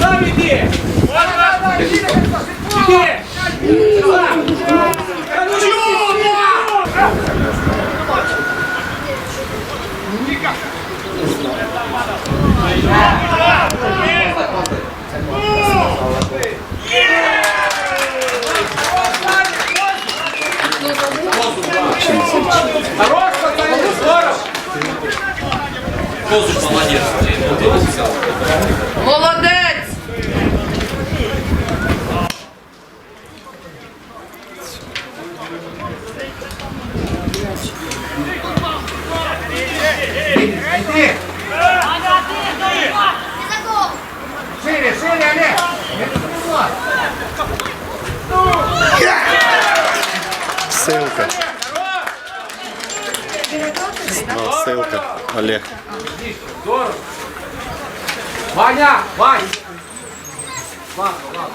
Сам іди! Іди! Хорош, Молодець! Иди! Шире, шире, Олег! Это. Ссылка. Ссылка. Олег. Здорово! Ваня! Вань! Ладно, ладно.